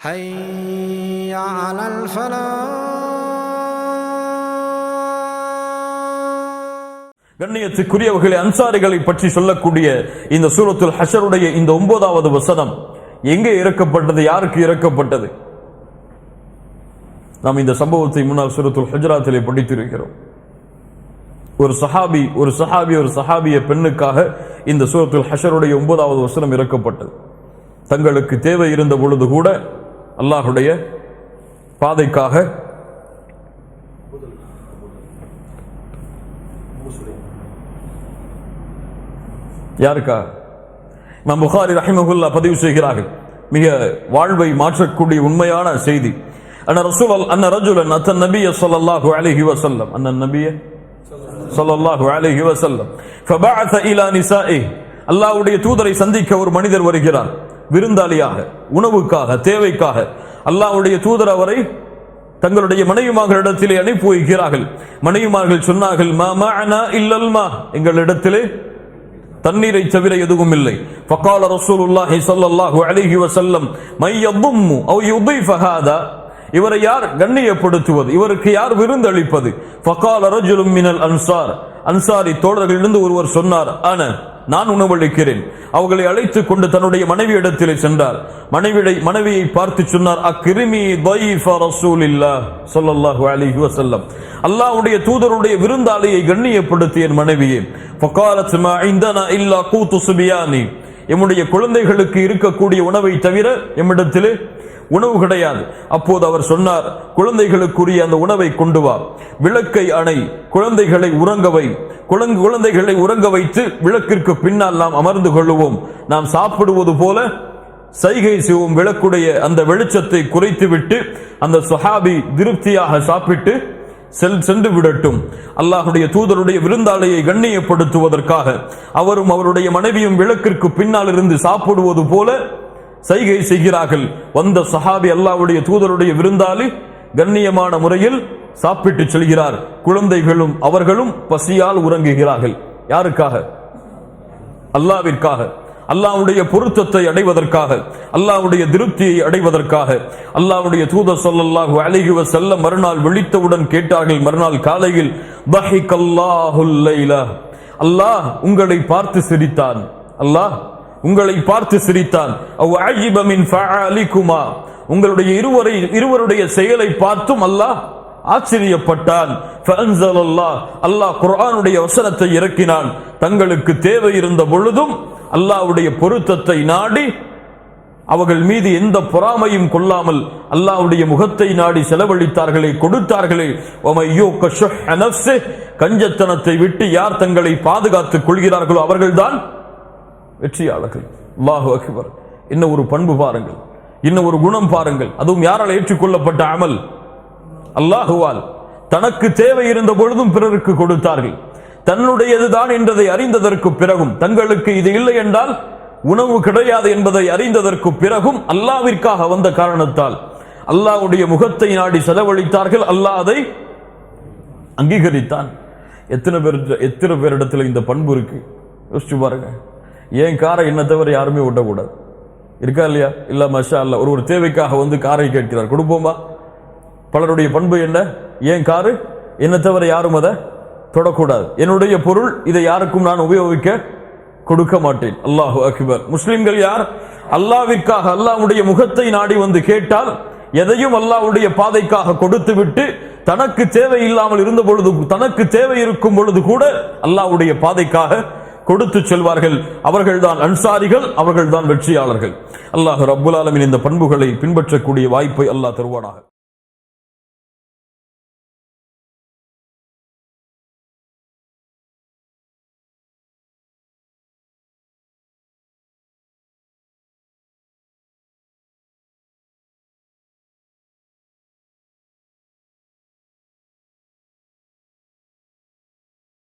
حي على الفلاح கண்ணியத்துக்குரியவர்களை அன்சாரிகளை பற்றி சொல்லக்கூடிய இந்த சூரத்துல் ஹஷருடைய இந்த ஒன்பதாவது வசனம் எங்கே இறக்கப்பட்டது யாருக்கு இறக்கப்பட்டது நாம் இந்த சம்பவத்தை முன்னால் சூரத்துல் ஹஜராத்திலே படித்திருக்கிறோம் ஒரு சஹாபி ஒரு சஹாபி ஒரு சஹாபிய பெண்ணுக்காக இந்த சூரத்துல் ஹஷருடைய ஒன்பதாவது வசனம் இறக்கப்பட்டது தங்களுக்கு தேவை இருந்த பொழுது கூட அல்லாஹுடைய பாதைக்காக. யாருக்கா? இமாம் புகாரி ரஹிமகுல்லா பதிவு செய்கிறார்கள். மிக வாழ்வை மாற்றக்கூடிய உண்மையான செய்தி. அண்ணா ரசூல் அன்ன ரஜுலன் அத்தன் நபிய சொல்லல்லாஹு அலிஹி வசல்லம் அன்ன நபிய சொல்லல்லாஹு அலிஹி வசல்லம் ஃபபஅத இலா நிசாஇ அல்லாஹ்வுடைய தூதரை சந்திக்க ஒரு மனிதர் வருகிறார். விருந்தாளியாக உணவுக்காக தேவைக்காக அல்லாவுடைய தூதர் அவரை தங்களுடைய மனைவிமார்களிடத்திலே அனுப்பி வைக்கிறார்கள். மனைவிமார்கள் சொன்னார்கள் மாமா இல்லல்மா எங்களிடத்திலே தண்ணீரை தவிர எதுவும் இல்லை. ஃபக்கால ரசூலுல்லாஹி ஸல்லல்லாஹு அலைஹி வஸல்லம் மை யதும்மு அவ் யுதைஃப இவரை யார் கண்ணியப்படுத்துவது? இவருக்கு யார் விருந்தளிப்பது? ஃபக்கால ரஜுலும் மினல் அன்சார். அன்சாரி தோழர்களிலிருந்து ஒருவர் சொன்னார் ஆன நான் உணவளிக்கிறேன். அவர்களை அழைத்துக் கொண்டு தன்னுடைய மனைவி இடத்திலே சென்றார். மனைவியை மனைவியை பார்த்து சொன்னார் அக்கிருமி சொல்லல்லாஹு அலிஹி வசல்லம் அல்லாவுடைய தூதருடைய விருந்தாளியை கண்ணியப்படுத்தி என் மனைவியே இல்லா கூத்து சுபியானி. எம்முடைய குழந்தைகளுக்கு இருக்கக்கூடிய உணவை தவிர எம்மிடத்திலே உணவு கிடையாது. அப்போது அவர் சொன்னார் குழந்தைகளுக்குரிய அந்த உணவை கொண்டு வா. விளக்கை அணை குழந்தைகளை உறங்க வை. குழந்தைகளை உறங்க வைத்து விளக்கிற்கு பின்னால் நாம் அமர்ந்து கொள்ளுவோம். நாம் சாப்பிடுவது போல சைகை செய்வோம் விளக்குடைய அந்த வெளிச்சத்தை குறைத்துவிட்டு அந்த சுஹாபி திருப்தியாக சாப்பிட்டு செல் சென்று விடட்டும். அல்லாஹுடைய தூதருடைய விருந்தாளையை கண்ணியப்படுத்துவதற்காக. அவரும் அவருடைய மனைவியும் விளக்கிற்கு பின்னால் இருந்து சாப்பிடுவது போல சைகை செய்கிறார்கள். வந்த சஹாபி அல்லாவுடைய தூதருடைய விருந்தாளி கண்ணியமான முறையில் சாப்பிட்டு செல்கிறார். குழந்தைகளும் அவர்களும் பசியால் உறங்குகிறார்கள். யாருக்காக? அல்லாவிற்காக அல்லாவுடைய பொருத்தத்தை அடைவதற்காக. அல்லாவுடைய திருப்தியை அடைவதற்காக. அல்லாவுடைய தூதர் சொல்லல்லாஹு அழகுவ செல்ல மறுநாள் விழித்தவுடன் கேட்டார்கள். மறுநாள் காலையில் அல்லாஹ் உங்களை பார்த்து சிரித்தான். அல்லாஹ் உங்களை பார்த்து சிரித்தான். அவ் உங்களுடைய இருவரை இருவருடைய செயலை பார்த்தும் அல்லாஹ் ஆச்சரியப்பட்டான். அல்லாஹ் குரானுடைய வசனத்தை இறக்கினான். தங்களுக்கு தேவை இருந்த பொழுதும் அல்லாஹ்வுடைய பொருத்தத்தை நாடி அவர்கள் மீது எந்த பொறாமையும் கொள்ளாமல் அல்லாவுடைய முகத்தை நாடி செலவழித்தார்களே கொடுத்தார்களே. கஞ்சத்தனத்தை விட்டு யார் தங்களை பாதுகாத்துக் கொள்கிறார்களோ அவர்கள்தான் வெற்றியாளர்கள். அல்லாஹு அக்பர். இன்னும் ஒரு பண்பு பாருங்கள். இன்னும் ஒரு குணம் பாருங்கள். அதுவும் யாரால் ஏற்றுக்கொள்ளப்பட்ட அமல்? அல்லாஹுவால். தனக்கு தேவை இருந்த பொழுதும் பிறருக்கு கொடுத்தார்கள். தன்னுடையதுதான் என்றதை அறிந்ததற்கு பிறகும். தங்களுக்கு இது இல்லை என்றால் உணவு கிடையாது என்பதை அறிந்ததற்கு பிறகும் அல்லாவிற்காக வந்த காரணத்தால். அல்லாவுடைய முகத்தை நாடி செலவழித்தார்கள். அல்லாஹ் அதை அங்கீகரித்தான். எத்தனை பேர் எத்தனை பேரிடத்தில் இந்த பண்பு இருக்கு? யோசிச்சு பாருங்க. ஏன் காரை என்ன தவிர யாருமே ஓட்டக்கூடாது? இருக்கா இல்லையா? இல்லை மஷா அல்ல ஒரு ஒரு தேவைக்காக வந்து காரை கேட்கிறார். கொடுப்போமா? பலருடைய பண்பு என்ன? ஏன் காரு? என்ன தவிர யாரும் அதை தொடக்கூடாது. என்னுடைய பொருள் இதை யாருக்கும் நான் உபயோகிக்க கொடுக்க மாட்டேன். அல்லாஹு அக்பர். முஸ்லிம்கள் யார்? அல்லாவிற்காக அல்லாவுடைய முகத்தை நாடி வந்து கேட்டால் எதையும் அல்லாவுடைய பாதைக்காக கொடுத்து விட்டு தனக்கு தேவை இல்லாமல் இருந்த பொழுது தனக்கு தேவை இருக்கும் பொழுது கூட அல்லாஹ்வுடைய பாதைக்காக கொடுத்து செல்வார்கள். அவர்கள்தான் அன்சாரிகள் அவர்கள்தான் வெற்றியாளர்கள். அல்லாஹ் ரபுல் ஆலமின் இந்த பண்புகளை பின்பற்றக்கூடிய வாய்ப்பை அல்லாஹ் தருவானாக.